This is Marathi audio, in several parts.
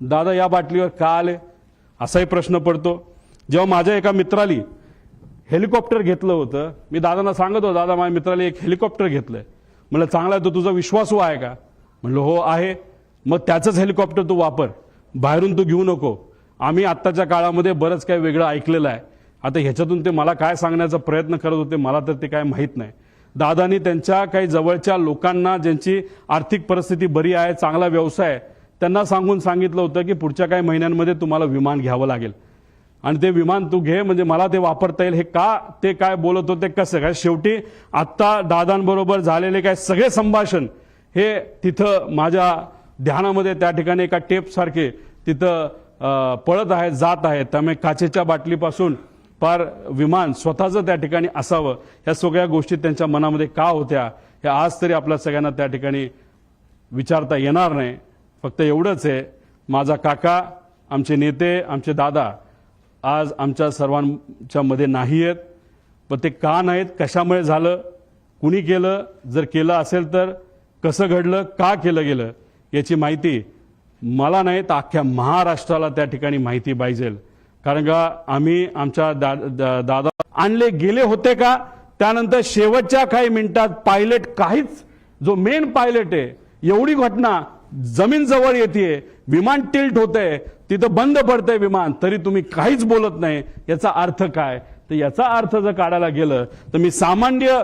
दादा या बाटलीवर का आले? असाही प्रश्न पडतो. जेव्हा माझ्या एका मित्राली हेलिकॉप्टर घेतलं होतं मी दादांना सांगत होतो दादा माझ्या मित्राला एक हेलिकॉप्टर घेतलंय. म्हणलं चांगला आहे तो तुझा विश्वासू आहे का? म्हणलं हो आहे. मग त्याचंच हेलिकॉप्टर तू वापर. बाहेरून तू घेऊ नको. आम्ही आत्ताच्या काळामध्ये बरंच काही वेगळं ऐकलेलं आहे. आता ह्याच्यातून ते मला काय सांगण्याचा प्रयत्न करत होते मला तर ते काय माहीत नाही. दादानी त्यांच्या काही जवळच्या लोकांना ज्यांची आर्थिक परिस्थिती बरी आहे चांगला व्यवसाय आहे, त्यांना सांगून सांगितलं होतं की पुढच्या काही महिन्यांमध्ये तुम्हाला विमान घ्यावं लागेल. आणि ते विमान तू घे म्हणजे मला ते वापरता येईल. हे का ते काय बोलत होते कसं काय? शेवटी आत्ता दादांबरोबर झालेले काय सगळे संभाषण हे तिथं माझ्या ध्यानामध्ये त्या ठिकाणी एका टेपसारखे तिथं पळत आहेत जात आहेत. त्यामुळे काचेच्या बाटलीपासून पार विमान स्वतःचं त्या ठिकाणी असावं. ह्या सगळ्या गोष्टी त्यांच्या मनामध्ये का होत्या हे आज तरी आपल्या सगळ्यांना त्या ठिकाणी विचारता येणार नाही. फक्त एवढंच आहे माझा काका आमचे नेते आमचे दादा आज आमच्या सर्वांच्या मध्ये नाही आहेत. पण ते का नाहीत कशामुळे झालं कुणी केलं जर केलं असेल तर कसं घडलं का केलं गेलं याची माहिती मला नाही तर अख्ख्या महाराष्ट्राला त्या ठिकाणी माहिती पाहिजे. कारण का आम्ही आमच्या दा, दा, दादा आणले गेले होते का त्यानंतर शेवटच्या काही मिनिटात पायलट काहीच जो मेन पायलट आहे एवढी घटना जमीन जवळ येते विमान टिल्ट होतंय तिथं बंद पडतंय विमान तरी तुम्ही काहीच बोलत नाही. याचा अर्थ काय? तर याचा अर्थ जर काढायला गेलं तर मी सामान्य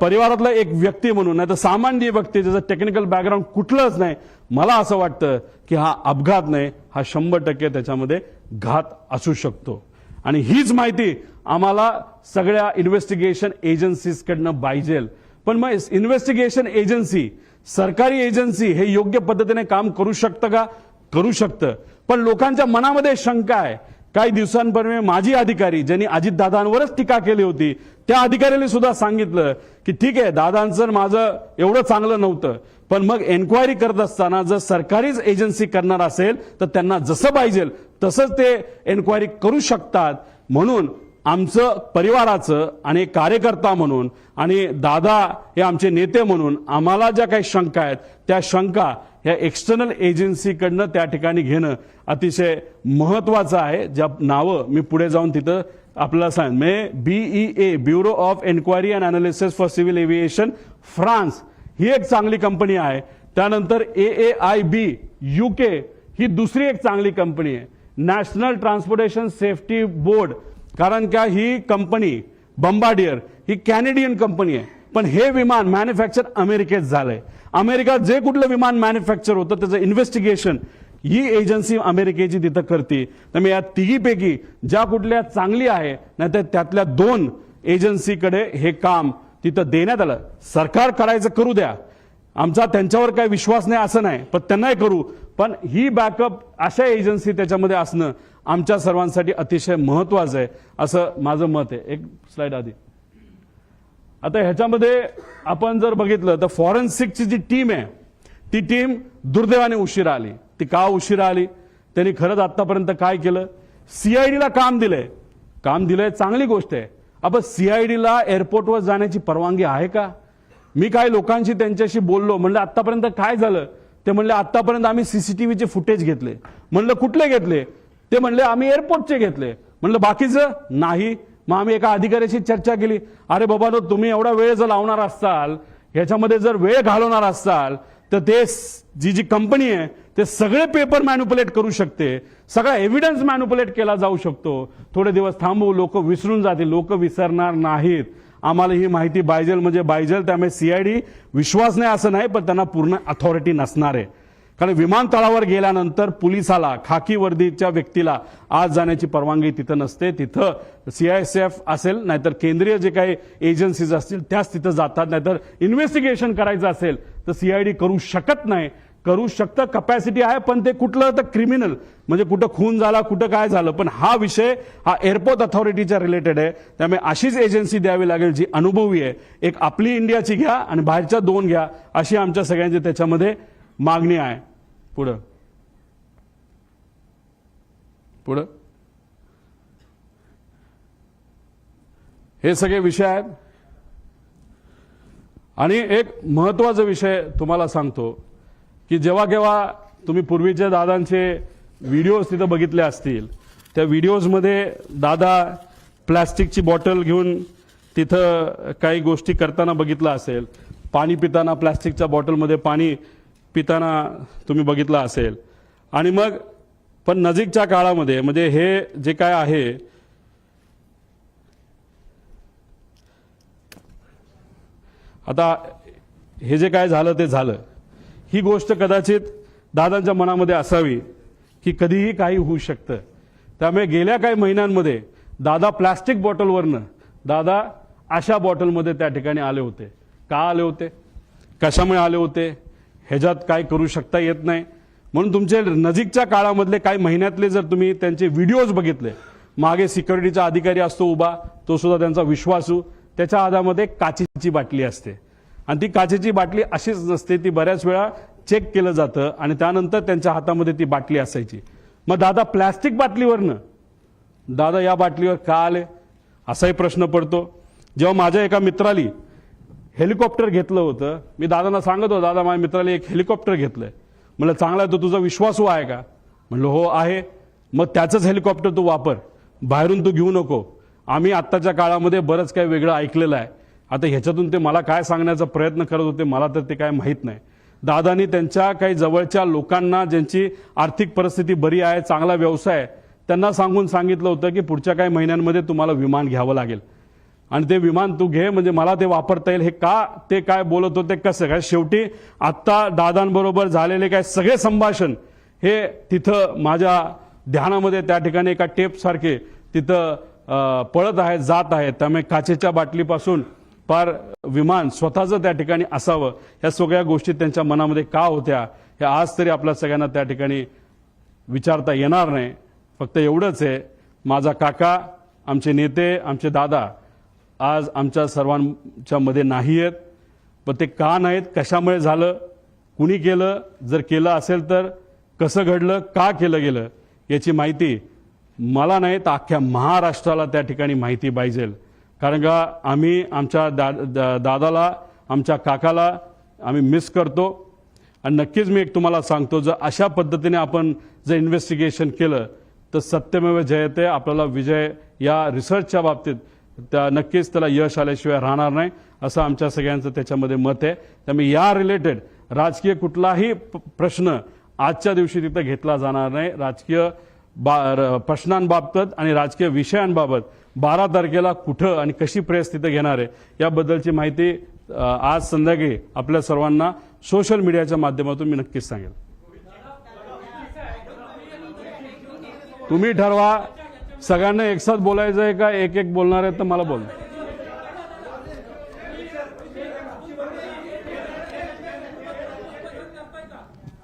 परिवारातला एक व्यक्ती म्हणून नाही तर सामान्य व्यक्ती ज्याचं टेक्निकल बॅकग्राऊंड कुठलंच नाही मला असं वाटतं की हा अपघात नाही हा शंभर टक्के त्याच्यामध्ये घात असू शकतो. आणि हीच माहिती आम्हाला सगळ्या इन्व्हेस्टिगेशन एजन्सीजकडनं पाहिजे पण मग इन्व्हेस्टिगेशन एजन्सी सरकारी एजन्सी हे योग्य पद्धतीने काम करू शकतं का? करू शकतं. पण लोकांच्या मनामध्ये शंका आहे. काही दिवसांपूर्वी माजी अधिकारी ज्यांनी अजितदादांवरच टीका केली होती त्या अधिकाऱ्याने सुद्धा सांगितलं की ठीक आहे दादांचं माझं एवढं चांगलं नव्हतं. पण मग एन्क्वायरी करत असताना जर सरकारीच एजन्सी करणार असेल तर त्यांना जसं पाहिजे तसंच ते एन्क्वायरी करू शकतात. म्हणून आमचं परिवाराचं आणि कार्यकर्ता म्हणून आणि दादा हे आमचे नेते म्हणून आम्हाला ज्या काही शंका आहेत त्या शंका ह्या एक्स्टर्नल एजन्सीकडनं त्या ठिकाणी घेणं अतिशय महत्वाचं आहे. ज्या नावं मी पुढे जाऊन तिथं आपल्याला सांग मे B E A bureau of enquiry and analysis for civil aviation France ही एक चांगली कंपनी आहे. त्यानंतर ए ए आय बी युके ही दुसरी एक चांगली कंपनी आहे. नॅशनल ट्रान्सपोर्टेशन सेफ्टी बोर्ड कारण का ही कंपनी बंबाडियर ही कॅनेडियन कंपनी आहे. पण हे विमान मॅन्युफॅक्चर अमेरिकेत झालंय. अमेरिकात जे कुठलं विमान मॅन्युफॅक्चर होतं त्याचं इन्व्हेस्टिगेशन ही एजन्सी अमेरिकेची तिथं करते. त्यामुळे या तिघीपैकी ज्या कुठल्या चांगली आहे नाहीतर त्यातल्या दोन एजन्सीकडे हे काम तिथं देण्यात आलं. सरकार करायचं करू द्या. आमचा त्यांच्यावर काही विश्वास नाही असं नाही. पण त्यांनाही करू. पण ही बॅकअप अशा एजन्सी त्याच्यामध्ये असणं आमच्या सर्वांसाठी अतिशय महत्वाचं आहे असं माझं मत आहे. एक स्लाइड आधी. आता ह्याच्यामध्ये आपण जर बघितलं तर फॉरेन्सिकची जी टीम आहे ती टीम दुर्दैवाने उशिरा आली. ती का उशिरा आली? त्यांनी खरंच आतापर्यंत काय केलं? सीआयडीला काम दिलंय. काम दिलंय चांगली गोष्ट आहे. आपण सीआयडीला एअरपोर्टवर जाण्याची परवानगी आहे का? मी काही लोकांशी त्यांच्याशी बोललो म्हणलं आतापर्यंत काय झालं? ते म्हणले आतापर्यंत आम्ही सीसीटीव्हीचे फुटेज घेतले. म्हणलं कुठले घेतले? ते म्हणले आम्ही एअरपोर्टचे घेतले. म्हणलं बाकीचं नाही. मग आम्ही एका अधिकाऱ्याशी चर्चा केली. अरे बाबा नो तुम्ही एवढा वेळ जर लावणार असाल ह्याच्यामध्ये जर वेळ घालवणार असाल तर ते जी जी कंपनी आहे ते सगळे पेपर मॅन्युपुलेट करू शकते. सगळा एव्हिडन्स मॅन्युपुलेट केला जाऊ शकतो. थोडे दिवस थांबू लोक विसरून जातील लोक विसरणार नाहीत. आम्हाला ही माहिती बायजेल म्हणजे बायजेल त्यामुळे सीआयडी विश्वास नाही असं नाही पण त्यांना पूर्ण अथॉरिटी नसणार आहे. कारण विमानतळावर गेल्यानंतर पोलिसाला खाकी वर्दीच्या व्यक्तीला आज जाण्याची परवानगी तिथं नसते. तिथं सीआयएसएफ असेल नाहीतर केंद्रीय जे काही एजन्सीज असतील त्याच तिथं जातात. नाहीतर इन्व्हेस्टिगेशन करायचं असेल तर सीआयडी करू शकत नाही. करू शकतं कपॅसिटी आहे पण ते कुठलं तर क्रिमिनल म्हणजे कुठं खून झाला कुठं काय झालं. पण हा विषय हा एअरपोर्ट अथॉरिटीच्या रिलेटेड आहे. त्यामुळे अशीच एजन्सी द्यावी लागेल जी अनुभवी आहे. एक आपली इंडियाची घ्या आणि बाहेरच्या दोन घ्या अशी आमच्या सगळ्यांची त्याच्यामध्ये मागणी आहे. पुढं. पुढं. हे सगळे विषय आहेत. आणि एक महत्त्वाचा विषय तुम्हाला सांगतो की जेव्हा केव्हा तुम्ही पूर्वीच्या दादांचे व्हिडिओज तिथं बघितले असतील त्या व्हिडिओजमध्ये दादा प्लॅस्टिकची बॉटल घेऊन तिथं काही गोष्टी करताना बघितलं असेल पाणी पिताना प्लॅस्टिकच्या बॉटलमध्ये पाणी पिताना तुम्ही बघितलं असेल. आणि मग पण नजीकच्या काळामध्ये म्हणजे हे जे काय आहे आता हे जे काय झालं ते झालं. ही गोष्ट कदाचित दादांच्या मनामध्ये असावी की कधीही काही होऊ शकतं. त्यामुळे गेल्या काही महिन्यांमध्ये दादा प्लॅस्टिक बॉटलवरनं दादा अशा बॉटलमध्ये त्या ठिकाणी आले होते. का आले होते? कशामुळे आले होते? ह्याच्यात काय करू शकता येत नाही. म्हणून तुमचे नजीकच्या काळामधले काही महिन्यातले जर तुम्ही त्यांचे व्हिडिओज बघितले मागे सिक्युरिटीचा अधिकारी असतो उभा तो सुद्धा त्यांचा विश्वासू त्याच्या हातामध्ये काचेची बाटली असते. आणि ती काचेची बाटली अशीच नसते ती बऱ्याच वेळा चेक केलं जातं आणि त्यानंतर त्यांच्या हातामध्ये ती बाटली असायची. मग दादा प्लॅस्टिक बाटलीवरनं? दादा या बाटलीवर का आले? असाही प्रश्न पडतो. जेव्हा माझ्या एका मित्राली हेलिकॉप्टर घेतलं होतं. मी दादांना सांगत होतो दादा माझ्या मित्राला एक हेलिकॉप्टर घेतलंय. म्हणलं चांगला आहे तो तुझा विश्वासू आहे का? म्हणलं हो आहे. मग त्याचंच हेलिकॉप्टर तू वापर. बाहेरून तू घेऊ नको. आम्ही आत्ताच्या काळामध्ये बरंच काही वेगळं ऐकलेलं आहे. आता ह्याच्यातून ते मला काय सांगण्याचा प्रयत्न करत होते मला तर ते काय माहीत नाही. दादानी त्यांच्या काही जवळच्या लोकांना ज्यांची आर्थिक परिस्थिती बरी आहे चांगला व्यवसाय आहे त्यांना सांगून सांगितलं होतं की पुढच्या काही महिन्यांमध्ये तुम्हाला विमान घ्यावं लागेल. आणि ते विमान तू घे म्हणजे मला ते वापरता येईल. हे का ते काय बोलत होते कसं काय? शेवटी आत्ता दादांबरोबर झालेले काय सगळे संभाषण हे तिथं माझ्या ध्यानामध्ये त्या ठिकाणी एका टेपसारखे तिथं पळत आहेत जात आहेत. त्यामुळे काचेच्या बाटलीपासून पार विमान स्वतःचं त्या ठिकाणी असावं. या सगळ्या गोष्टी त्यांच्या मनामध्ये का होत्या हे आज तरी आपल्या सगळ्यांना त्या ठिकाणी विचारता येणार नाही. फक्त एवढंच आहे माझा काका आमचे नेते आमचे दादा आज आमच्या सर्वांच्या मध्ये नाही आहेत पण ते का नाहीत कशामुळे झालं कुणी केलं जर केलं असेल तर कसं घडलं का केलं गेलं याची माहिती मला नाही तर अख्ख्या महाराष्ट्राला त्या ठिकाणी माहिती पाहिजे. कारण का आम्ही आमच्या दा दा- दादाला आमच्या काकाला आम्ही मिस करतो. आणि नक्कीच मी एक तुम्हाला सांगतो जर अशा पद्धतीने आपण जर इन्व्हेस्टिगेशन केलं तर सत्यमेव जयते आपल्याला विजय या रिसर्चच्या बाबतीत त्या नक्कीच त्याला यश आल्याशिवाय राहणार नाही असं आमच्या सगळ्यांचं त्याच्यामध्ये मत आहे. त्यामुळे या रिलेटेड राजकीय कुठलाही प्रश्न आजच्या दिवशी तिथं घेतला जाणार नाही. राजकीय बा र- प्रश्नांबाबत आणि राजकीय विषयांबाबत बारा तारखेला कुठं आणि कशी प्रेस तिथं घेणार आहे याबद्दलची माहिती आज संध्याकाळी आपल्या सर्वांना सोशल मीडियाच्या माध्यमातून मी नक्कीच सांगेल. तुम्ही ठरवा सगळ्यांना एकसाथ बोलायचं आहे का? एक एक बोलणार आहे तर मला बोल.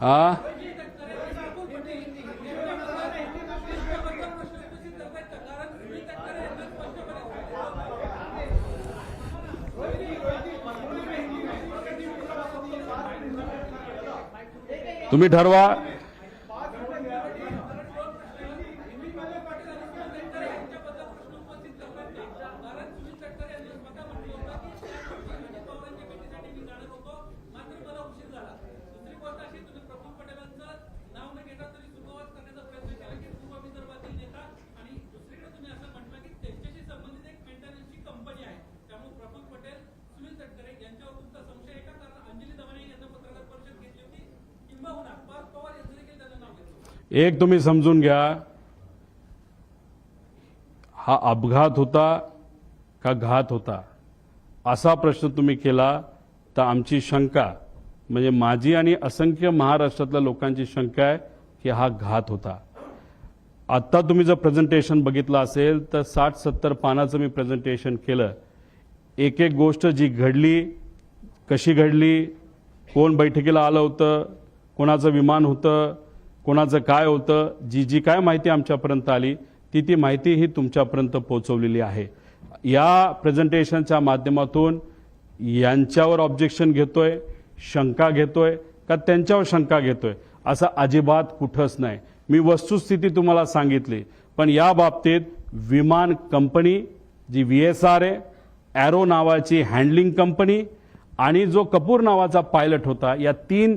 हा? तुम्ही ठरवा. एक तुम्ही समजून घ्या. हा अपघात होता का घात होता? असा प्रश्न तुम्ही केला तर आमची शंका म्हणजे माझी आणि असंख्य महाराष्ट्रातल्या लोकांची शंका आहे की हा घात होता. आत्ता तुम्ही जर प्रेझेंटेशन बघितलं असेल तर साठ सत्तर पानाचं मी प्रेझेंटेशन केलं. एक एक गोष्ट जी घडली कशी घडली कोण बैठकीला आलं होतं कोणाचं विमान होतं कोणाचं काय होतं जी जी काय माहिती आमच्यापर्यंत आली ती ती माहिती ही तुमच्यापर्यंत पोहोचवलेली आहे. या प्रेझेंटेशनच्या माध्यमातून यांच्यावर ऑब्जेक्शन घेतोय शंका घेतोय का त्यांच्यावर शंका घेतोय असं अजिबात कुठंच नाही. मी वस्तुस्थिती तुम्हाला सांगितली पण या बाबतीत विमान company G V S R आहे ॲरो नावाची हँडलिंग कंपनी आणि जो कपूर नावाचा पायलट होता या तीन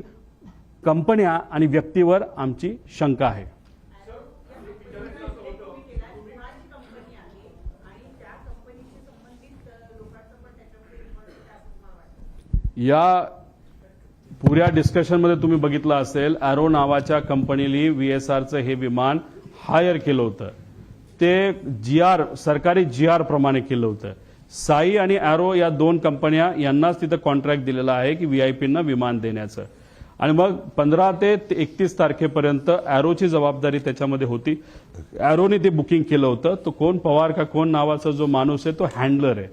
कंपन्या आणि व्यक्तीवर आमची शंका आहे. या पुऱ्या डिस्कशनमध्ये तुम्ही बघितलं असेल अॅरो नावाच्या कंपनीने व्ही एस आरचं हे विमान हायर केलं होतं. ते जी आर सरकारी जी आर प्रमाणे केलं होतं. साई आणि अॅरो या दोन कंपन्या यांनाच तिथं कॉन्ट्रॅक्ट दिलेला आहे की व्ही आय पींना विमान देण्याचं. आणि मग पंधरा ते एकतीस तारखेपर्यंत अॅरोची जबाबदारी त्याच्यामध्ये होती. अॅरोने ते बुकिंग केलं होतं. तो कोण पवार का कोण नावाचा जो माणूस आहे तो हँडलर आहे.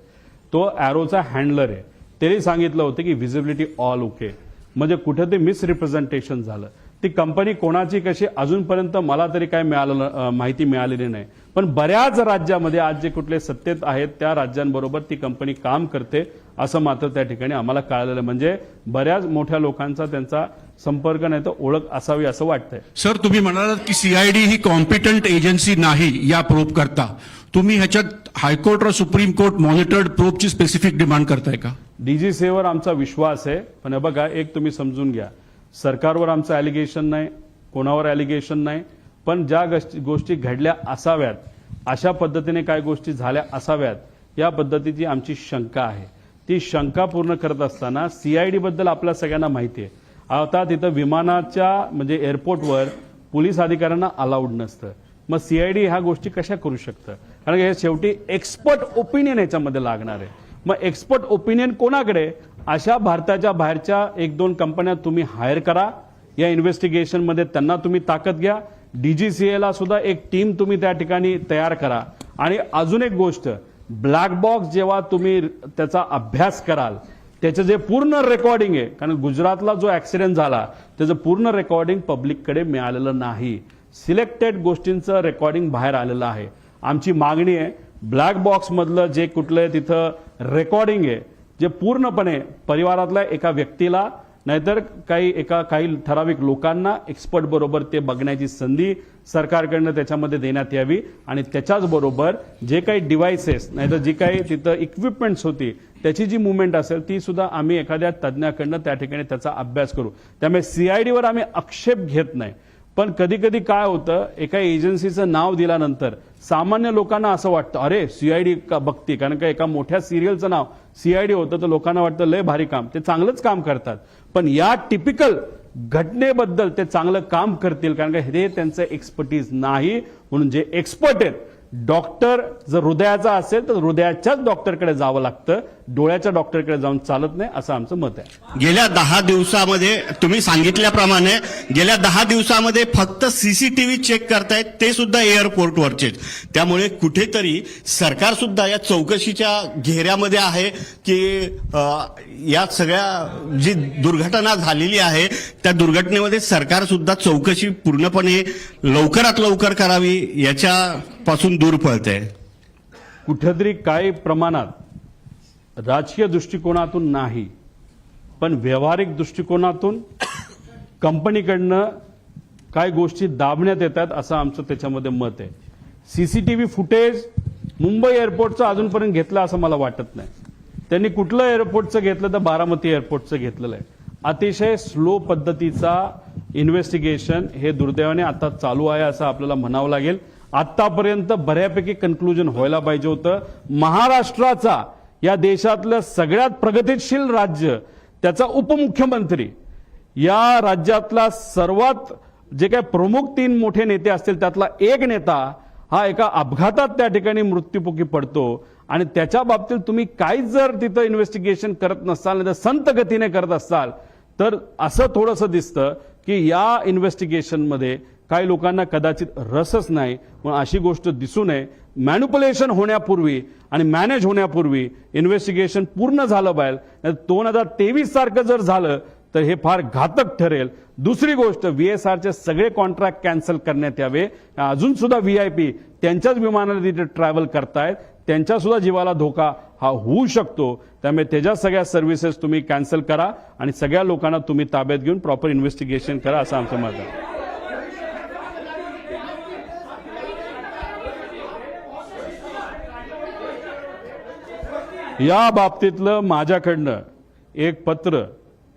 तो अॅरोचा हँडलर आहे. त्याने सांगितलं होतं की व्हिजिबिलिटी ऑल ओके म्हणजे कुठं ते मिसरिप्रेझेंटेशन झालं. ती कंपनी कोणाची कशी अजूनपर्यंत मला तरी काय मिळालं माहिती मिळालेली नाही. पण बऱ्याच राज्यामध्ये आज जे कुठले सत्तेत आहेत त्या राज्यांबरोबर ती कंपनी काम करते असं मात्र त्या ठिकाणी आम्हाला कळालेलं. म्हणजे बऱ्याच मोठ्या लोकांचा त्यांचा संपर्क नाही तर ओळख असावी असं वाटतंय. सर तुम्ही म्हणालात की सीआयडी ही कॉम्पिटंट एजन्सी नाही या प्रोब करता तुम्ही ह्याच्यात हायकोर्ट व सुप्रीम कोर्ट मॉनिटर्ड प्रोबची स्पेसिफिक डिमांड करताय का? डीजी सेवर आमचा विश्वास आहे पण बघा एक तुम्ही समजून घ्या. सरकारवर आमचं ॲलिगेशन नाही कोणावर ॲलिगेशन नाही पण ज्या गोष्टी गोष्टी घडल्या असाव्यात अशा पद्धतीने काय गोष्टी झाल्या असाव्यात या पद्धतीची आमची शंका आहे. ती शंका पूर्ण करत असताना सीआयडीबद्दल आपल्या सगळ्यांना माहिती आहे. आता तिथं विमानाच्या म्हणजे एअरपोर्टवर पोलीस अधिकाऱ्यांना अलाउड नसतं. मग सीआयडी ह्या गोष्टी कशा करू शकतं? कारण हे शेवटी एक्सपर्ट ओपिनियन याच्यामध्ये लागणार आहे. मग एक्सपर्ट ओपिनियन कोणाकडे? अशा भारताच्या बाहेरच्या एक दोन कंपन्या तुम्ही हायर करा. या इन्व्हेस्टिगेशनमध्ये त्यांना तुम्ही ताकद घ्या. डीजीसीएला सुद्धा एक टीम तुम्ही त्या ठिकाणी तयार करा. आणि अजून एक गोष्ट ब्लॅक बॉक्स जेव्हा तुम्ही त्याचा अभ्यास कराल त्याचं जे पूर्ण रेकॉर्डिंग आहे कारण गुजरातला जो ऍक्सिडेंट झाला त्याचं पूर्ण रेकॉर्डिंग पब्लिककडे मिळालेलं नाही. सिलेक्टेड गोष्टींचं रेकॉर्डिंग बाहेर आलेलं आहे. आमची मागणी आहे ब्लॅक बॉक्समधलं जे कुठलं तिथं रेकॉर्डिंग आहे जे पूर्णपणे परिवारातल्या एका व्यक्तीला नाहीतर काही एका काही ठराविक लोकांना एक्सपर्ट बरोबर ते बघण्याची संधी सरकारकडनं त्याच्यामध्ये देण्यात यावी. आणि त्याच्याच बरोबर जे काही डिव्हायसेस नाहीतर जी काही तिथं इक्विपमेंट्स होती त्याची जी मुवमेंट असेल ती सुद्धा आम्ही एखाद्या तज्ज्ञाकडनं त्या ठिकाणी त्याचा अभ्यास करू. त्यामुळे सीआयडीवर आम्ही आक्षेप घेत नाही. पण कधी कधी काय होतं एका एजन्सीचं नाव दिल्यानंतर सामान्य लोकांना असं वाटतं अरे सीआयडी का बघती. कारण का एका मोठ्या सिरियलचं नाव सीआयडी होतं तर लोकांना वाटतं लय भारी काम. ते चांगलंच काम करतात. पण या टिपिकल घटनेबद्दल ते चांगलं काम करतील कारण का हे त्यांचं एक्सपर्टीज नाही म्हणून जे एक्सपर्ट आहेत डॉक्टर जर हृदयाचा असेल तर हृदयाच्याच डॉक्टरकडे जावं लागतं. डोळ्याच्या डॉक्टरकडे जाऊन चालत नाही असं आमचं मत आहे. गेल्या दहा दिवसामध्ये तुम्ही सांगितल्याप्रमाणे गेल्या दहा दिवसामध्ये फक्त सीसीटीव्ही चेक करतायत ते सुद्धा एअरपोर्टवरचे त्यामुळे कुठेतरी सरकार सुद्धा या चौकशीच्या घेऱ्यामध्ये आहे की या सगळ्या जी दुर्घटना झालेली आहे त्या दुर्घटनेमध्ये सरकार सुद्धा चौकशी पूर्णपणे लवकरात लवकर करावी याच्या पासून दूर पळते. कुठेतरी काही प्रमाणात राजकीय दृष्टिकोनातून नाही पण व्यावहारिक दृष्टिकोनातून कंपनीकडनं काय गोष्टी दाबण्यात येतात असं आमचं त्याच्यामध्ये मत आहे. सीसीटीव्ही फुटेज मुंबई एअरपोर्टचं अजूनपर्यंत घेतलं असं मला वाटत नाही. त्यांनी कुठलं एअरपोर्टचं घेतलं तर बारामती एअरपोर्टचं घेतलेलं आहे. अतिशय स्लो पद्धतीचा इन्व्हेस्टिगेशन हे दुर्दैवाने आता चालू आहे असं आपल्याला म्हणावं लागेल. आतापर्यंत बऱ्यापैकी कन्क्लुजन व्हायला पाहिजे होतं. महाराष्ट्राचा या देशातलं सगळ्यात प्रगतीशील राज्य त्याचा उपमुख्यमंत्री या राज्यातला सर्वात जे काही प्रमुख तीन मोठे नेते असतील त्यातला एक नेता हा एका अपघातात त्या ठिकाणी मृत्यूमुखी पडतो. आणि त्याच्या बाबतीत तुम्ही काहीच जर तिथं इन्व्हेस्टिगेशन करत नसाल नाही तर संत गतीने करत असाल तर असं थोडंसं दिसतं की या इन्व्हेस्टिगेशनमध्ये काही लोकांना कदाचित रसच नाही पण अशी गोष्ट दिसू नये. मॅन्युपुलेशन होण्यापूर्वी आणि मॅनेज होण्यापूर्वी इन्व्हेस्टिगेशन पूर्ण झालं पाहिजे. दोन हजार तेवीस सारखं जर झालं तर हे फार घातक ठरेल. दुसरी गोष्ट व्हीएसआरचे सगळे कॉन्ट्रॅक्ट कॅन्सल करण्यात यावे. अजून सुद्धा व्हीआयपी त्यांच्याच विमानाने तिथे ट्रॅव्हल करतायत. त्यांच्या सुद्धा जीवाला धोका हा होऊ शकतो. त्यामुळे त्याच्या सगळ्या सर्व्हिसेस तुम्ही कॅन्सल करा आणि सगळ्या लोकांना तुम्ही ताब्यात घेऊन प्रॉपर इन्व्हेस्टिगेशन करा असं आमचं मत आहे. या बाबतीतलं माझ्याकडनं एक पत्र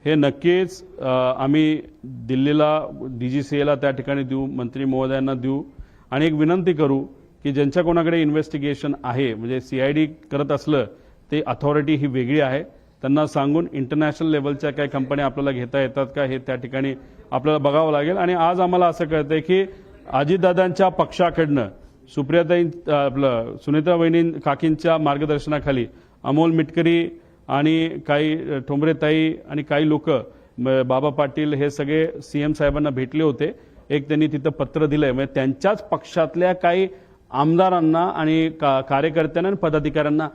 हे नक्कीच आम्ही दिल्लीला डी जी सी एला त्या ठिकाणी देऊ मंत्री महोदयांना देऊ आणि एक विनंती करू की ज्यांच्या कोणाकडे इन्व्हेस्टिगेशन आहे म्हणजे सी आय डी करत असलं ते अथॉरिटी ही वेगळी आहे. त्यांना सांगून इंटरनॅशनल लेवलच्या काही कंपन्या आपल्याला घेता येतात का हे त्या ठिकाणी आपल्याला बघावं लागेल. आणि आज आम्हाला असं कळतंय की अजितदादांच्या पक्षाकडनं सुप्रियाताई आपलं सुनीता वहिनी काकींच्या मार्गदर्शनाखाली अमोल मिटकरी आणि काही ठोंबरेताई आणि काही लोक बाबा पाटील हे सगळे सी एम साहेबांना भेटले होते. एक त्यांनी तिथं पत्र दिलंय. म्हणजे त्यांच्याच पक्षातल्या काही आमदारांना आणि का- कार्यकर्त्यांना आणि पदाधिकाऱ्यांना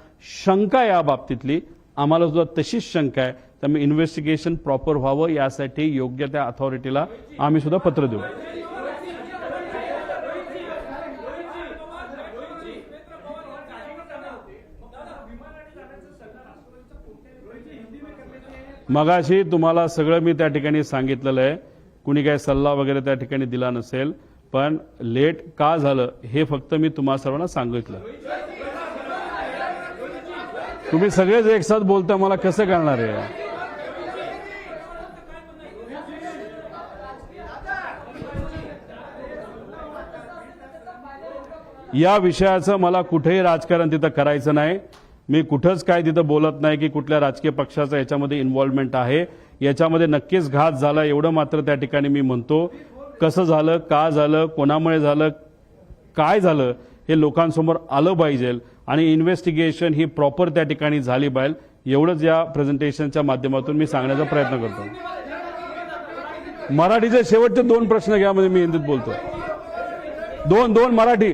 शंका या बाबतीतली. आम्हाला सुद्धा तशीच शंका आहे. त्यामुळे इन्व्हेस्टिगेशन प्रॉपर व्हावं यासाठी योग्य त्या अथॉरिटीला आम्ही सुद्धा पत्र देऊ. मगाशी तुम्हाला सगळं मी त्या ठिकाणी सांगितलेलं आहे. कुणी काही सल्ला वगैरे त्या ठिकाणी दिला नसेल पण लेट का झालं हे फक्त मी तुम्हा सर्वांना सांगितलं. तुम्ही सगळेच एकसाथ बोलता मला कसं कळणार आहे? या विषयाचं मला कुठेही राजकारण तिथं करायचं नाही. मी कुठंच काय तिथं बोलत नाही की कुठल्या राजकीय पक्षाचा याच्यामध्ये इन्व्हॉल्वमेंट आहे. याच्यामध्ये नक्कीच घात झाला एवढं मात्र त्या ठिकाणी मी म्हणतो. कसं झालं का झालं कोणामुळे झालं काय झालं हे लोकांसमोर आलं पाहिजे. आणि इन्व्हेस्टिगेशन ही प्रॉपर त्या ठिकाणी झाली पाहिजे. एवढंच या प्रेझेंटेशनच्या माध्यमातून मी सांगण्याचा प्रयत्न करतो. मराठीचे शेवटचे दोन प्रश्न घ्या म्हणजे मी हिंदीत बोलतो. दोन दोन मराठी.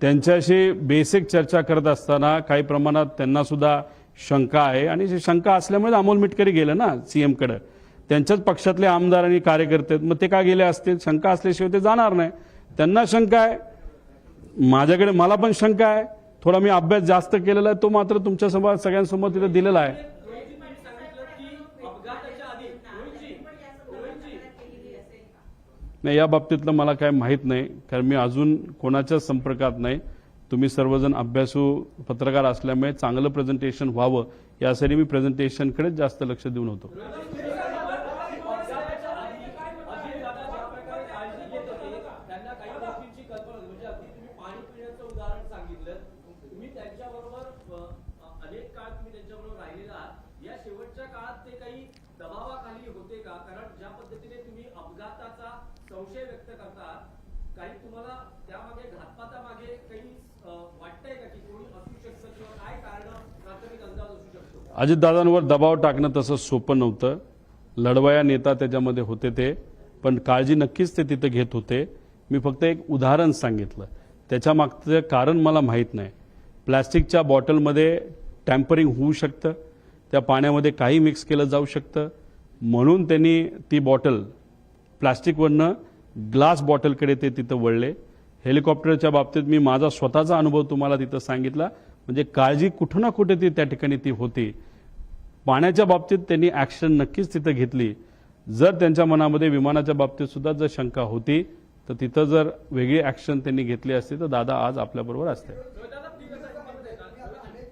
त्यांच्याशी बेसिक चर्चा करत असताना काही प्रमाणात त्यांना सुद्धा शंका आहे. आणि शंका असल्यामुळे अमोल मिटकरी गेलं ना सी एमकडं त्यांच्याच पक्षातले आमदार आणि कार्यकर्ते आहेत. मग ते का गेले असतील? शंका असल्याशिवाय ते जाणार नाही. त्यांना शंका आहे. माझ्याकडे मला पण शंका आहे. थोडा मी अभ्यास जास्त केलेला आहे. तो मात्र तुमच्यासमोर सगळ्यांसमोर तिथे दिलेला आहे. नाही या बाबतीतलं मला काय माहीत नाही कारण मी अजून कोणाच्याच संपर्कात नाही. तुम्ही सर्वजण अभ्यासू पत्रकार असल्यामुळे चांगलं प्रेझेंटेशन व्हावं यासाठी मी प्रेझेंटेशनकडेच जास्त लक्ष देऊन होतो त्यांना काही गोष्टींची कल्पना होती. म्हणजे अगदी तुम्ही पाणी पिण्याचं उदाहरण सांगितलं तुम्ही त्यांच्याबरोबर अ, अ, अनेक काळ तुम्ही त्यांच्याबरोबर राहिलेला आहात या शेवटच्या काळात ते काही दबावाखाली होते का कारण ज्या पद्धतीने तुम्ही अपघाताचा संशय व्यक्त करतात काही तुम्हाला त्यामागे घातपातामागे काही अ, वाटतंय का की कोणी असू शकतं किंवा काय कारण प्राथमिक अंदाज असू शकतो अजितदादांवर दबाव टाकणं तसं सोपं नव्हतं. लढवया नेता त्याच्यामध्ये होते ते पण काळजी नक्कीच ते तिथे घेत होते. मी फक्त एक उदाहरण सांगितलं. त्याच्यामागचं कारण मला माहीत नाही. प्लॅस्टिकच्या बॉटलमध्ये टॅम्परिंग होऊ शकतं. त्या पाण्यामध्ये काही मिक्स केलं जाऊ शकतं. म्हणून त्यांनी ती बॉटल प्लास्टिकवरनं ग्लास बॉटलकडे ते तिथं वळले. हेलिकॉप्टरच्या बाबतीत मी माझा स्वतःचा अनुभव तुम्हाला तिथं सांगितला. म्हणजे काळजी कुठं ना कुठे ती त्या ठिकाणी ती होती. पाण्याच्या बाबतीत त्यांनी ॲक्शन नक्कीच तिथं घेतली. जर त्यांच्या मनामध्ये विमानाच्या बाबतीत सुद्धा जर शंका होती तर तिथं जर वेगळी ॲक्शन त्यांनी घेतली असती तर दादा आज आपल्याबरोबर असते अनेक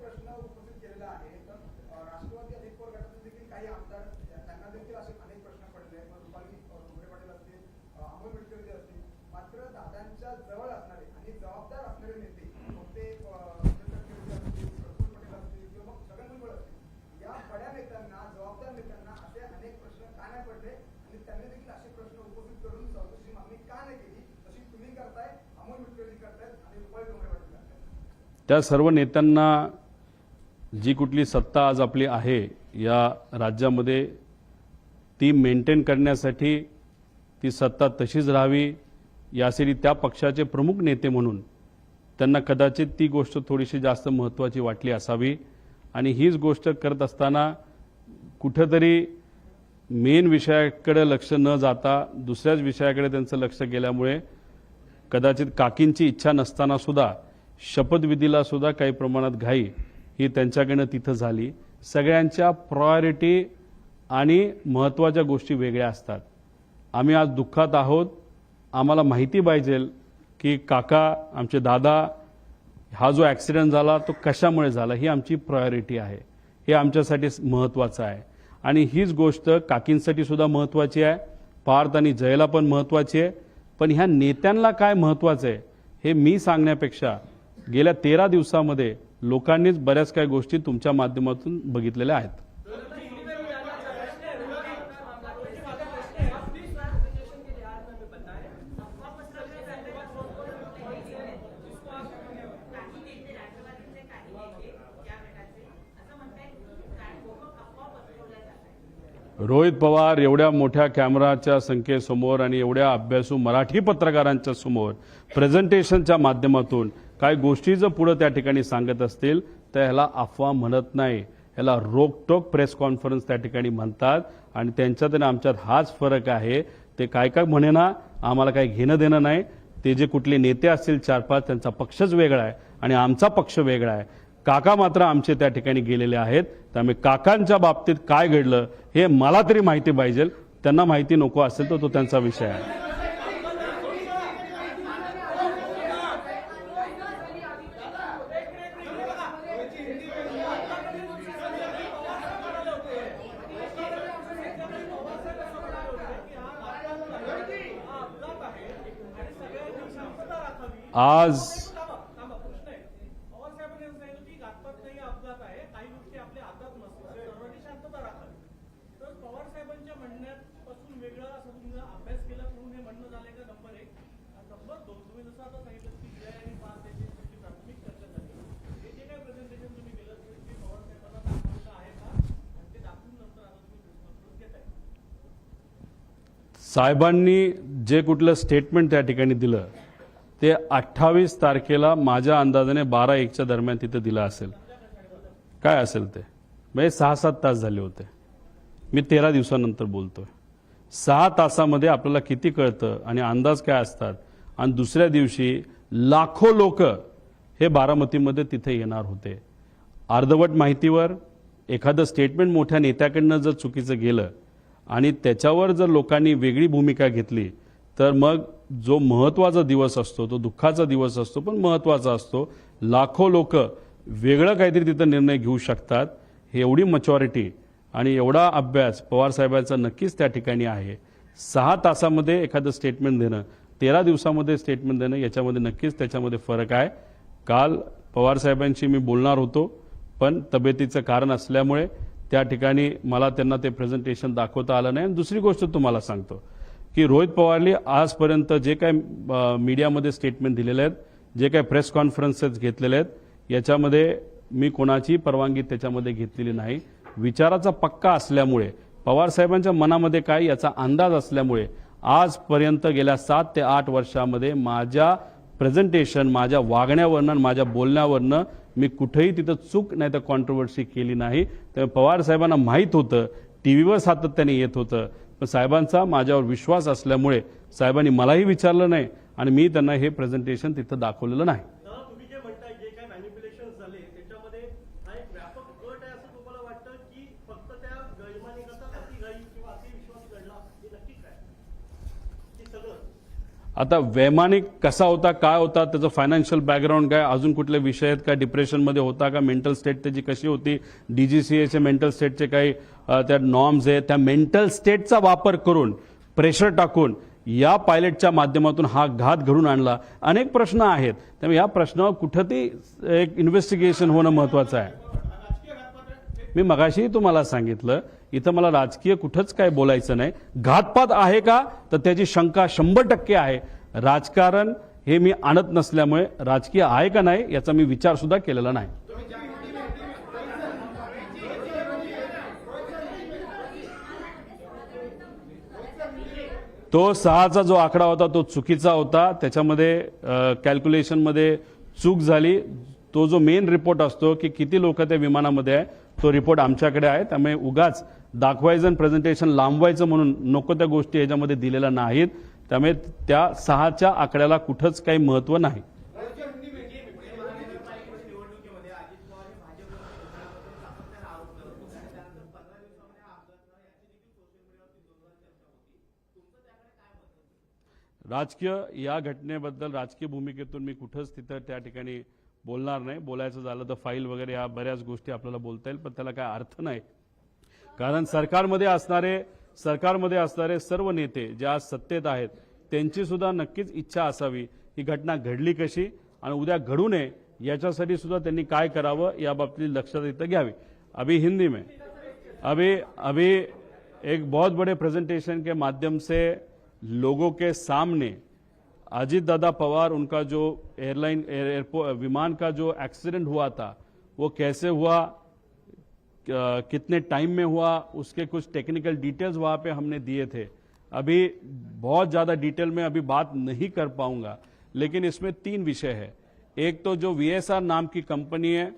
प्रश्न उपस्थित केलेला आहे तर अ, राष्ट्रवादी अजित पवार गटातील देखील काही आमदार अ, त्यांना देखील असे अनेक प्रश्न पडले मग रुपाली अ, डोंगरे पाटील असतील अ, अमोल मिटकरी असतील मात्र दादांच्या जवळ असणारे आणि जबाबदार असणारे नेते मग ते अ, सुनील तटकरे असतील प्रफुल्ल पटेल असतील किंवा मग छगन भुजबळ असतील या बड्या नेत्यांना जबाबदार नेत्यांना असे अनेक प्रश्न का नाही पडले आणि त्यांनी देखील असे प्रश्न उपस्थित करून चौकशीची मागणी का नाही केली तशी तुम्ही करताय अमोल मिटकरी करतायत आणि रुपाली डोंगरे पाटील करतायत त्या सर्व नेत्यांना जी कुठली सत्ता आज आपली आहे या राज्यामध्ये ती मेंटेन करण्यासाठी ती सत्ता तशीच राहावी यासाठी त्या पक्षाचे प्रमुख नेते म्हणून त्यांना कदाचित ती गोष्ट थोडीशी जास्त महत्त्वाची वाटली असावी. आणि हीच गोष्ट करत असताना कुठंतरी मेन विषयाकडे लक्ष न जाता दुसऱ्याच विषयाकडे त्यांचं लक्ष गेल्यामुळे कदाचित काकींची इच्छा नसताना सुद्धा शपथविधीला सुद्धा काही प्रमाणात घाई ही त्यांच्याकडनं तिथं झाली. सगळ्यांच्या प्रायोरिटी आणि महत्त्वाच्या गोष्टी वेगळ्या असतात. आम्ही आज दुःखात आहोत. आम्हाला माहिती पाहिजे की काका आमचे दादा हा जो ॲक्सिडेंट झाला तो कशामुळे झाला ही आमची प्रायोरिटी आहे. हे आमच्यासाठी महत्त्वाचं आहे. आणि हीच गोष्ट काकींसाठी सुद्धा महत्त्वाची आहे. पार्थ आणि जयला पण महत्त्वाची आहे. पण ह्या नेत्यांना काय महत्त्वाचं आहे हे मी सांगण्यापेक्षा गेल्या तेरा दिवसामध्ये लोकांनीच बऱ्याच काही गोष्टी तुमच्या माध्यमातून बघितलेल्या आहेत. रोहित पवार एवढ्या मोठ्या कॅमेराच्या संख्येसमोर आणि एवढ्या अभ्यासू मराठी पत्रकारांच्या समोर प्रेझेंटेशनच्या माध्यमातून काही गोष्टी जर पुढं त्या ठिकाणी सांगत असतील तर ह्याला अफवा म्हणत नाही. ह्याला रोकटोक प्रेस कॉन्फरन्स त्या ठिकाणी म्हणतात आणि त्यांच्यात आणि आमच्यात हाच फरक आहे. ते काय काय म्हणेना आम्हाला काही घेणं देणं नाही. ते जे कुठले नेते असतील चार पाच त्यांचा पक्षच वेगळा आहे आणि आमचा पक्ष वेगळा आहे. काका मात्र आमचे त्या ठिकाणी गेलेले आहेत. त्यामुळे काकांच्या बाबतीत काय घडलं हे मला तरी माहिती पाहिजे. त्यांना माहिती नको असेल तर तो त्यांचा विषय आहे आज थांबा प्रश्न आहे पवार साहेबांनी असं सांगितलं की घातपात नाही अपघात आहे काही गोष्टी आपले अपघात नसतात सर्वांनी शांतता राखावी तर पवार साहेबांच्या म्हणण्यापासून वेगळं असं तुम्ही अभ्यास केला म्हणून हे म्हणणं झालंय का नंबर एक आणि नंबर दोन तुम्ही जसं आता सांगितलं की जय आणि पाच याची तुमची प्राथमिक चर्चा झाली हे जे काही प्रेझेंटेशन तुम्ही केलं ते पवार साहेबांना दाखवायचं आहे का आणि ते दाखवून नंतर आता तुम्ही प्रेस कॉन्फरन्स आज साहेबांनी जे कुठलं स्टेटमेंट त्या ठिकाणी दिलं ते अठ्ठावीस तारखेला माझ्या अंदाजाने बारा एकच्या दरम्यान तिथं दिलं असेल. काय असेल ते? म्हणजे सहा सात तास झाले होते. मी तेरा दिवसानंतर बोलतोय. सहा तासामध्ये आपल्याला किती कळतं आणि अंदाज काय असतात? आणि दुसऱ्या दिवशी लाखो लोक हे बारामतीमध्ये तिथे येणार होते. अर्धवट माहितीवर एखादं स्टेटमेंट मोठ्या नेत्याकडनं जर चुकीचं गेलं आणि त्याच्यावर जर लोकांनी वेगळी भूमिका घेतली तर मग जो महत्त्वाचा दिवस असतो तो दुःखाचा दिवस असतो पण महत्त्वाचा असतो. लाखो लोक वेगळं काहीतरी तिथं निर्णय घेऊ शकतात. हे एवढी मच्युरिटी आणि एवढा अभ्यास पवार साहेबांचा नक्कीच त्या ठिकाणी आहे. सहा तासामध्ये एखादं स्टेटमेंट देणं तेरा दिवसामध्ये स्टेटमेंट देणं याच्यामध्ये नक्कीच त्याच्यामध्ये फरक आहे. काल पवारसाहेबांशी मी बोलणार होतो पण तब्येतीचं कारण असल्यामुळे त्या ठिकाणी मला त्यांना ते प्रेझेंटेशन दाखवता आलं नाही. आणि दुसरी गोष्ट तुम्हाला सांगतो. की रोहित पवारने आजपर्यंत जे काय मीडियामध्ये स्टेटमेंट दिलेले आहेत जे काय प्रेस कॉन्फरन्सेस घेतलेले आहेत याच्यामध्ये मी कोणाची परवानगी त्याच्यामध्ये घेतलेली नाही. विचाराचा पक्का असल्यामुळे पवार साहेबांच्या मनामध्ये काय याचा अंदाज असल्यामुळे आजपर्यंत गेल्या सात ते आठ वर्षामध्ये माझ्या प्रेझेंटेशन माझ्या वागण्यावरनं माझ्या बोलण्यावरनं मी कुठेही तिथं चूक नाही तर कॉन्ट्रोवर्सी केली नाही. त्यामुळे पवार साहेबांना माहीत होतं टी व्हीवर सातत्याने येत होतं. पण साहेबांचा माझ्यावर विश्वास असल्यामुळे साहेबांनी मलाही विचारलं नाही आणि मी त्यांना हे प्रेझेंटेशन तिथं दाखवलेलं नाही दादा तुम्ही जे म्हणताय जे काही मॅनिप्युलेशन झाले त्याच्यामध्ये हा एक व्यापक गट आहे असं तुम्हाला वाटतं की फक्त त्या गैमानिकाचा अतिघाई किंवा अति विश्वास घडला हे नक्की काय की सगळं आता वैमानिक कसा होता काय होता त्याचं फायनान्शियल बॅकग्राऊंड काय अजून कुठले विषय आहेत काय डिप्रेशनमध्ये होता का मेंटल स्टेट त्याची कशी होती डीजीसीएचे मेंटल स्टेटचे काही त्या नॉर्म्स आहेत त्या मेंटल स्टेटचा वापर करून प्रेशर टाकून या पायलटच्या माध्यमातून हा घात घडून आणला. अनेक प्रश्न आहेत. त्यामुळे या प्रश्नावर कुठं ते एक इन्व्हेस्टिगेशन होणं महत्वाचं आहे. मी मगाशीही तुम्हाला सांगितलं इथं मला राजकीय कुठंच काय बोलायचं नाही. घातपात आहे का? तर त्याची शंका शंभर टक्के आहे. राजकारण हे मी आणत नसल्यामुळे राजकीय आहे का नाही याचा मी विचार सुद्धा केलेला नाही. तो सहाचा जो आकडा होता तो चुकीचा होता. त्याच्यामध्ये कॅल्क्युलेशनमध्ये चूक झाली. तो जो मेन रिपोर्ट असतो की किती लोक त्या विमानामध्ये आहे तो रिपोर्ट आमच्याकडे आहे. त्यामुळे उगाच दाखवायचं आणि प्रेझेंटेशन लांबवायचं म्हणून नको त्या गोष्टी याच्यामध्ये दिलेल्या नाहीत. त्यामुळे त्या सहाच्या आकड्याला कुठंच काही महत्त्व नाही. राजकीय या घटनेबद्दल राजकीय भूमिकेतून मी कुठंच तिथं त्या ठिकाणी बोलणार नाही. बोलायचं झालं तर फाईल वगैरे या बऱ्याच गोष्टी आपल्याला बोलता येईल पण त्याला काय अर्थ नाही. कारण सरकारमध्ये असणारे सरकारमध्ये असणारे सर्व नेते जे आज सत्तेत आहेत त्यांची सुद्धा नक्कीच इच्छा असावी ही घटना घडली कशी आणि उद्या घडू नये याच्यासाठी सुद्धा त्यांनी काय करावं याबाबतीत लक्षात इथं घ्यावी. अभी हिंदी में. अभी अभी एक बहुत बड़े प्रेजेंटेशन के माध्यम से लोगों के सामने अजीत दादा पवार, उनका जो एयरलाइन एयरपोर्ट विमान का जो एक्सीडेंट हुआ था, वो कैसे हुआ कितने टाइम में हुआ, उसके कुछ टेक्निकल डिटेल्स वहाँ पे हमने दिए थे। अभी बहुत ज़्यादा डिटेल में अभी बात नहीं कर पाऊँगा, लेकिन इसमें तीन विषय है। एक तो जो वीएसआर नाम की कंपनी है,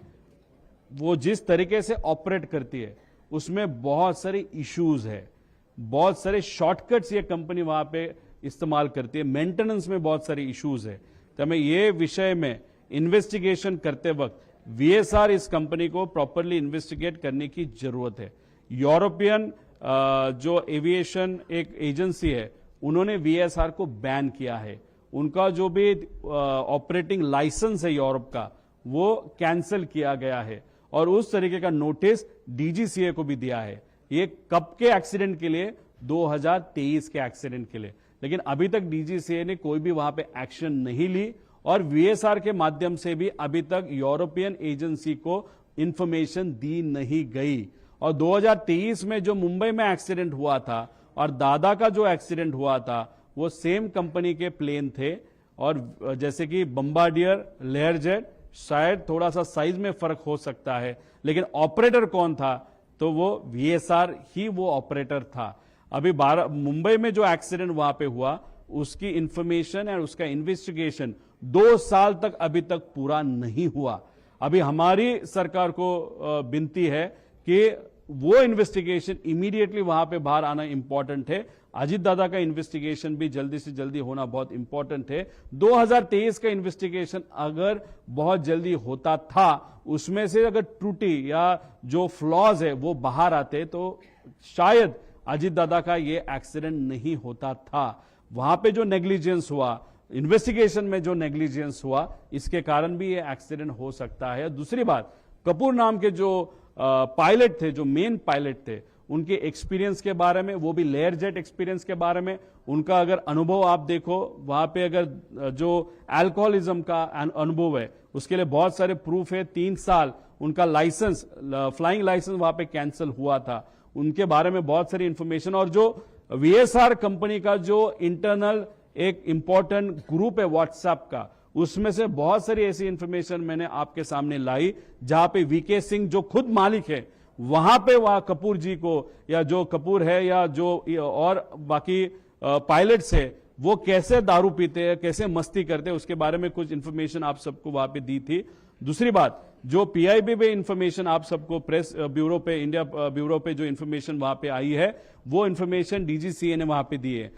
वो जिस तरीके से ऑपरेट करती है, उसमें बहुत सारे इश्यूज़ है, बहुत सारे शॉर्टकट्स ये कंपनी वहाँ पे इस्तेमाल करती है। मेंटेनेंस में बहुत सारे इश्यूज़ है। तो हमें ये विषय में इन्वेस्टिगेशन करते वक्त वीएसआर इस कंपनी को प्रॉपरली इन्वेस्टिगेट करने की ज़रूरत है। यूरोपियन जो एविएशन एक एजेंसी है, उन्होंने वीएसआर को बैन किया है। उनका जो भी ऑपरेटिंग लाइसेंस है यूरोप का, वो कैंसिल किया गया है। और उस तरीके का नोटिस डीजीसीए को भी दिया है। ये कब के एक्सीडेंट के लिए? 2023 के एक्सीडेंट के लिए। लेकिन अभी तक डीजीसीए ने कोई भी वहाँ पे एक्शन नहीं ली और वीएसआर के माध्यम से भी अभी तक यूरोपियन एजेंसी को इंफॉर्मेशन दी नहीं गई। और 2023 में जो मुंबई में एक्सीडेंट हुआ था और दादा का जो एक्सीडेंट हुआ था, वो सेम कंपनी के प्लेन थे और जैसे कि बम्बाडियर लेयरजेट शायद थोड़ा सा साइज़ में फ़र्क हो सकता है, लेकिन ऑपरेटर कौन था तो वो वीएसआर ही वो ऑपरेटर था। अभी बारह, मुंबई में जो एक्सीडेंट वहाँ पे हुआ, उसकी इंफॉर्मेशन और उसका इन्वेस्टिगेशन दो साल तक अभी तक पूरा नहीं हुआ। अभी हमारी सरकार को विनती है कि वो इन्वेस्टिगेशन इमीडिएटली वहाँ पे बाहर आना इंपॉर्टेंट है। अजित दादा का इन्वेस्टिगेशन भी जल्दी से जल्दी होना बहुत इंपॉर्टेंट है। 2023 का इन्वेस्टिगेशन अगर बहुत जल्दी होता था, उसमें से अगर त्रुटि या जो फ्लॉज है वो बाहर आते तो शायद अजित दादा का ये एक्सीडेंट नहीं होता था। वहाँ पे जो नेग्लिजेंस हुआ, इन्वेस्टिगेशन में जो नेग्लिजेंस हुआ, इसके कारण भी ये एक्सीडेंट हो सकता है। दूसरी बात, कपूर नाम के जो पायलट थे, जो मेन पायलट थे, उनके एक्सपीरियंस के बारे में, वो भी लेयर जेट एक्सपीरियंस के बारे में, उनका अगर अनुभव आप देखो, वहाँ पे अगर जो अल्कोहलिज्म का अनुभव है, उसके लिए बहुत सारे प्रूफ है। तीन साल उनका लाइसेंस फ्लाइंग लाइसेंस वहाँ पे कैंसिल हुआ था। उनके बारे में बहुत सारी इंफॉर्मेशन और जो वीएसआर कंपनी का जो इंटरनल एक इंपॉर्टेंट ग्रुप है व्हाट्सएप का, उसमें से बहुत सारी ऐसी इंफॉर्मेशन मैंने आपके सामने लाई, जहाँ पे वीके सिंह जो खुद मालिक है, वहाँ पे वहाँ कपूर जी को, या जो कपूर है, या जो और बाकी पायलट्स है, वो कैसे दारू पीते हैं, कैसे मस्ती करते हैं, उसके बारे में कुछ इंफॉर्मेशन आप सबको वहाँ पे दी थी। दूसरी बात जो पीआईबी पे इंफॉर्मेशन आप सबको प्रेस ब्यूरो पे इंडिया ब्यूरो पे जो इंफॉर्मेशन वहां पे आई है वो इंफॉर्मेशन डीजीसीए ने वहां पे दी है।